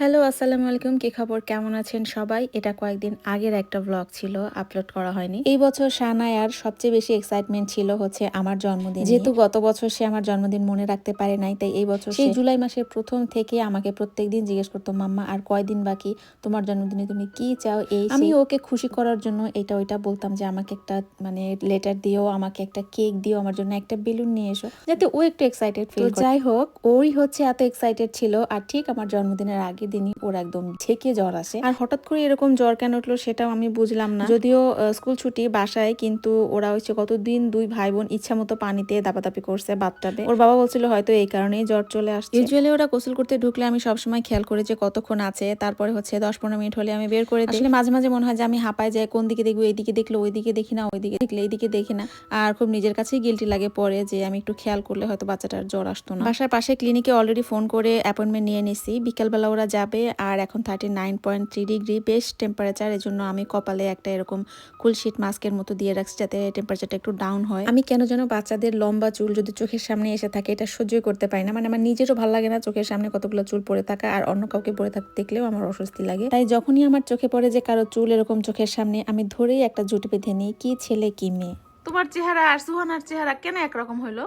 Hello আসসালামু আলাইকুম। কি খবর? কেমন আছেন সবাই? এটা কয়েকদিন আগের একটা ব্লগ ছিল আপলোড করা হয়নি। এই বছর সানায়ার সবচেয়ে বেশি এক্সাইটমেন্ট ছিল হচ্ছে আমার জন্মদিন যেহেতু গত বছর সে আমার জন্মদিন মনে রাখতে পারে নাই তাই এই বছর সেই জুলাই মাসের প্রথম থেকে আমাকে প্রত্যেকদিন জিজ্ঞেস করতো মাম্মা আর কয়দিন বাকি? তোমার জন্মদিনে তুমি কি চাও? এই আমি ওকে খুশি করার জন্য এটা ওইটা বলতাম যে আমাকে একটা মানে লেটার দিও আমাকে একটা কেক দিও আমার জন্য একটা বেলুন নিয়ে এসো। যাতে ও একটু এক্সাইটেড ফিল যাই হোক ওই হচ্ছে এত এক্সাইটেড ছিল আর ঠিক আমার জন্মদিনের আগের দিনই ওর একদম ঝেঁকে জ্বর আসে। আর হঠাৎ করে এরকম জ্বর কেন উঠল সেটাও আমি বুঝলাম না। যদিও স্কুল ছুটি বাসায় কিন্তু ওরা হচ্ছে কতদিন দুই ভাই বোন ইচ্ছা মতো পানিতে দাপাদাপি করছে বাথটাবে ওর বাবা বলছিল হয়তো এই কারণেই জ্বর চলে আসছে। ইউজুয়ালি ওরা গোসল করতে ঢুকলে আমি সবসময় খেয়াল করি যে কতক্ষণ আছে তারপরে হচ্ছে দশ পনেরো মিনিট হলে আমি বের করে দিই। আসলে মাঝে মাঝে মনে হয় যে আমি হাঁপায় যাই কোন দিকে দেখব এইদিকে দেখলে ওইদিকে দেখি না ওইদিকে দেখলে এইদিকে দেখি না। আর খুব নিজের কাছেই গিলটি লাগে পরে যে আমি একটু খেয়াল করলে হয়তো বাচ্চাটার জ্বর আসতো না। বাসার পাশে ক্লিনিকে অলরেডি ফোন করে অ্যাপয়েন্টমেন্ট নিয়ে নিছি। বিকালবেলা ওরা যাবে। আর এখন thirty nine point three degree বেশ টেম্পারেচার এই জন্য আমি কপালে একটা এরকম কুলশিট মাস্কের মতো দিয়ে রাখছি যাতে টেম্পারেচারটা একটু ডাউন হয়। আমি কেন যেন বাচ্চাদের লম্বা চুল যদি চোখের সামনে এসে থাকে এটা সহ্যই করতে পারি না। মানে আমার নিজেরও ভালো লাগে না চোখের সামনে কতগুলো চুল পড়ে থাকা আর অন্য কাউকে পড়ে থাকতে দেখলেও আমার অস্বস্তি লাগে। তাই যখনই আমার চোখে পড়ে যে কারও চুল এরকম চোখের সামনে আমি ধরেই একটা জুট বেঁধে নিই কি ছেলে কি মেয়ে। তোমার চেহারা আর সুহানার চেহারা কেন একরকম হইল?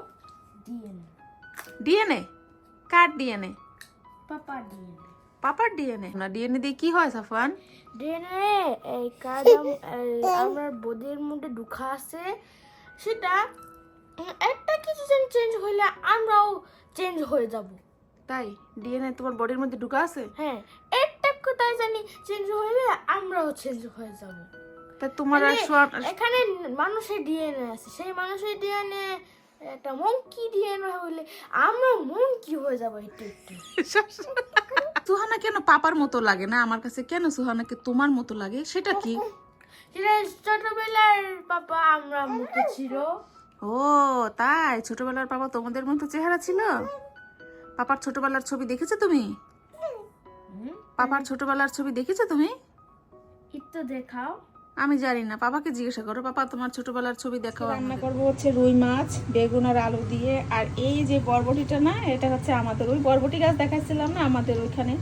ডিএনএ কার ডিএনএ পাপা ডিএনএ পাপার ডিএনএ না ডিএনএ দিয়ে কি হয় সাফান ডিএনএ এই কার্ডম আমার বডির মধ্যে ঢুকা আছে। সেটা একটা কিছু চেঞ্জ হইলে আমরাও চেঞ্জ হয়ে যাব। তাই? ডিএনএ তোমার বডির মধ্যে ঢুকা আছে? হ্যাঁ একটা কোথায় জানি চেঞ্জ হইলে আমরাও চেঞ্জ হয়ে যাব। তা তোমার এখানে মানুষের ডিএনএ আছে। সেই মানুষের ডিএনএ একটা মঙ্কি ডিএনএ হইলে আমরা মঙ্কি হয়ে যাব একটু একটু। সুহানা কেন পাপার মতো লাগে না আমার কাছে? কেন সুহানাকে তোমার মতো লাগে? সেটা কি? ছোটবেলার পাপা আমরা মতো ছিল। ও তাই? ছোটবেলার পাপা তোমাদের মতো চেহারা ছিল? পাপার ছোটবেলার ছবি দেখেছ তুমি? পাপার ছোটবেলার ছবি দেখেছ তুমি? একটু দেখাও। আমি জানি না বাবাকে জিজ্ঞাসা করো। পাপা তোমার ছোটবেলার ছবি দেখাও রান্না করব হচ্ছে রুই মাছ বেগুন আর আলু দিয়ে। আর এই যে বরবটিটা না এটা হচ্ছে আমাদের ওই বরবটি গাছ দেখাচ্ছিলাম না আমাদের ওইখানে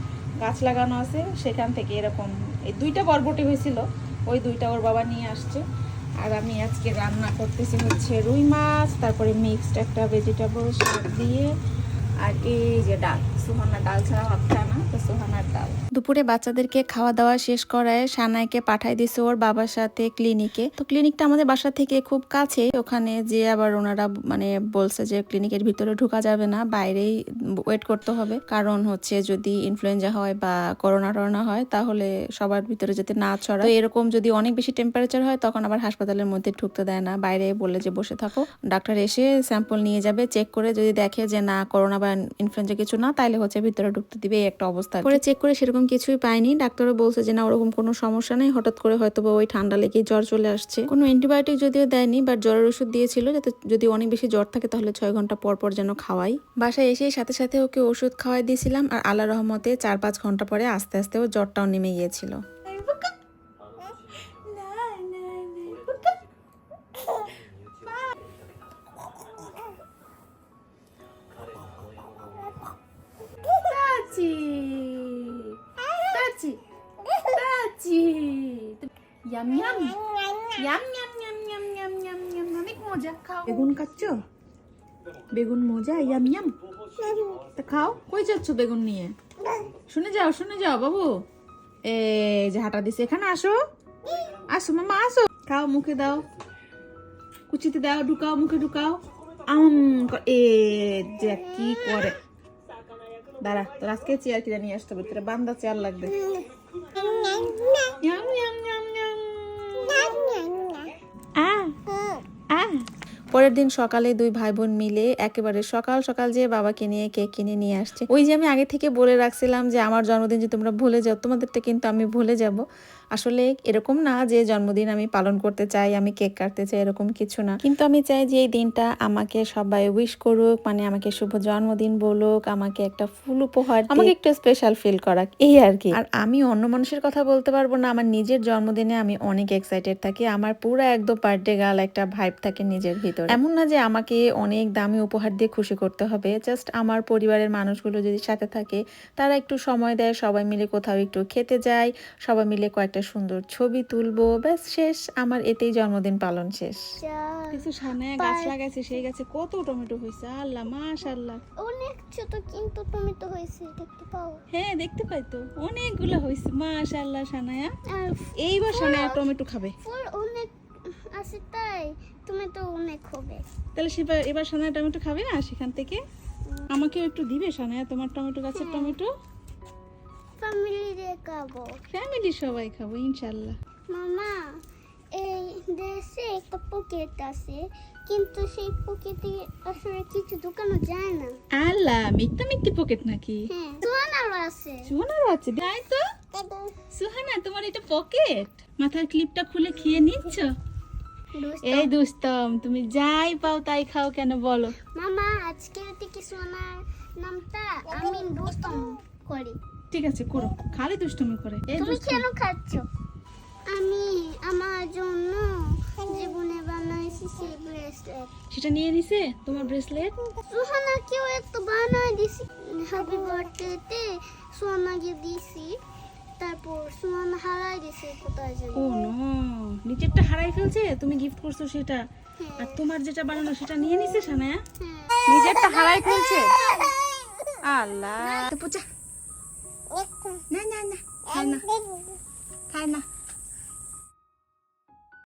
গাছ লাগানো আছে। সেখান থেকে এরকম এই দুইটা বরবটি হয়েছিল ওই দুইটা ওর বাবা নিয়ে আসছে। আর আমি আজকে রান্না করতেছি হচ্ছে রুই মাছ তারপরে মিক্সড একটা ভেজিটেবল শাক দিয়ে। আর এই যে ডাল। ডাল ছাড়া না, তো ডাল। দুপুরে বাচ্চাদেরকে খাওয়া দাওয়া শেষ করায় সানাইকে পাঠাই দিছে ওর বাবার সাথে ক্লিনিকে। তো ক্লিনিকটা আমাদের বাসা থেকে খুব কাছে ওখানে যে আবার ওনারা মানে বলছে যে ক্লিনিকের ভিতরে ঢুকা যাবে না, বাইরেই ওয়েট করতে হবে। কারণ হচ্ছে যদি ইনফ্লুয়েঞ্জা হয় বা করোনা টরোনা হয়, তাহলে সবার ভিতরে যাতে না ছড়ায়। তো এরকম যদি অনেক বেশি টেম্পারেচার হয়, তখন আবার হাসপাতালের মধ্যে ঢুকতে দেয় না। বাইরে বলে যে বসে থাকো। ডাক্তার এসে স্যাম্পল নিয়ে যাবে চেক করে যদি দেখে যে না করোনা বা ইনফ্লুয়েঞ্জা কিছু না তাহলে হচ্ছে ভিতরে ঢুকতে দিবে, এই একটা অবস্থা পরে চেক করে সেরকম কিছুই পাইনি। ডাক্তারও বলছে যে, না, ওরকম কোনো সমস্যা নেই। হঠাৎ করে হয়তো ওই ঠান্ডা লেগে জ্বর চলে আসছে। কোনো অ্যান্টিবায়োটিক যদিও দেয়নি বাট জ্বরের ওষুধ দিয়েছিল যাতে যদি অনেক বেশি জ্বর থাকে তাহলে ছয় ঘণ্টা পর পর যেন খাওয়াই। বাসায় এসে সাথে সাথে ওকে ওষুধ খাওয়াই দিয়েছিলাম আর আল্লাহ রহমতে চার পাঁচ ঘণ্টা পরে আস্তে আস্তে ও জ্বরটাও নেমে গিয়েছিল। Yum yum yum yum yum yum yum yum yum অনেক মজা খাও বেগুন খাচ্ছ বেগুন মজা ইয়াম ইয়াম তা খাও কই যাচ্ছ বেগুন নিয়ে শুনে যাও শুনে যাও বাবু এই যে হাঁটা দিছে এখানে আসো আসো মামা আসো খাও মুখে দাও কুচিতে দাও ঢুকাও মুখে ঢুকাও আম ক- এ যে কি করে দাঁড়া তোর আজকে চেয়ার কিনে নিয়ে আসতে হবে তোর বান্দা চেয়ার লাগবে পরের দিন সকালে দুই ভাই বোন মিলে একেবারে সকাল সকাল যে বাবাকে নিয়ে কেক কিনে নিয়ে আসছে। ওই যে আমি আগে থেকে বলে রাখছিলাম যে আমার জন্মদিন যে তোমরা ভুলে যাও তোমাদেরটা কিন্তু আমি ভুলে যাব। আসলে এরকম না যে জন্মদিন আমি পালন করতে চাই আমি কেক কাটতে চাই এরকম কিছু না। কিন্তু আমি চাই যে এই দিনটা আমাকে সবাই উইশ করুক মানে আমাকে শুভ জন্মদিন বলুক আমাকে একটা ফুল উপহার আমাকে একটু স্পেশাল ফিল করাক এই আর কি। আর আমি অন্য মানুষের কথা বলতে পারব না আমার নিজের জন্মদিনে আমি অনেক এক্সাইটেড থাকি আমার পুরো একদম বার্থডে গার্ল একটা ভাইব থাকে নিজের ভিতরে। এমন না যে আমাকে অনেক দামি উপহার দিয়ে খুশি করতে হবে জাস্ট আমার পরিবারের মানুষগুলো যদি সাথে থাকে তারা একটু সময় দেয় সবাই মিলে কোথাও একটু খেতে যায় সবাই মিলে কয়েকটা সুন্দর ছবি তুলবো ব্যাস শেষ আমার এতেই জন্মদিন পালন শেষ। কিছু সামনে গাছ লাগাইছে সেই গাছে কত টমেটো হয়েছে আল্লাহ মাশাল্লাহ অনেক ছোট কিন্তু তুমি তো হয়েছে দেখতে পাও। হ্যাঁ দেখতে পাই তো অনেকগুলো হয়েছে মাশাল্লাহ সানায়া। এইবার সানায়া টমেটো খাবে। ফুল অনেক আছে তাই তুমি তো অনেক হবে। তাহলে সেবার এবার সানায়া টমেটো খাবে না সেখান থেকে? আমাকেও একটু দিবে সানায়া তোমার টমেটো গাছের টমেটো? ফ্যামিলি দিয়ে খাব। ফ্যামিলি সবাই খাব ইনশাল্লাহ মামা এই দেশে একটা পকেট আছে কিন্তু সেই পকেটে আসলে কিছু দোকানো যায় না। আল্লাহ মিথ্যা মিথ্যি পকেট নাকি? হ্যাঁ সোনারও আছে। সুহানারও আছে তাই তো? সুহানা তোমার এটা পকেট মাথার ক্লিপটা খুলে খেয়ে নিচ্ছ? এই দুস্তম তুমি যাই পাও তাই খাও কেন বলো? মামা আজকে থেকে সোনার নামটা আমি দোস্তম করি। ঠিক আছে করো খালি দুষ্টুমি করে এই তুমি কেন খাচ্ছ? আমি আমার জন্য জীবনে বানাইছি সেই ব্রেসলেট সেটা নিয়ে নিছে তোমার ব্রেসলেট সোহানা কেউ একটু বানাই দিছি। হ্যাপি বার্থডেতে তুমি গিফট করছ সেটা। হ্যাঁ। আর তোমার যেটা বানানো সেটা নিয়ে নিছে সানায়া হ্যাঁ? নিজেরটা হারাই ফেলছে। আল্লাহ। তো না না না। খায় না। খায় না।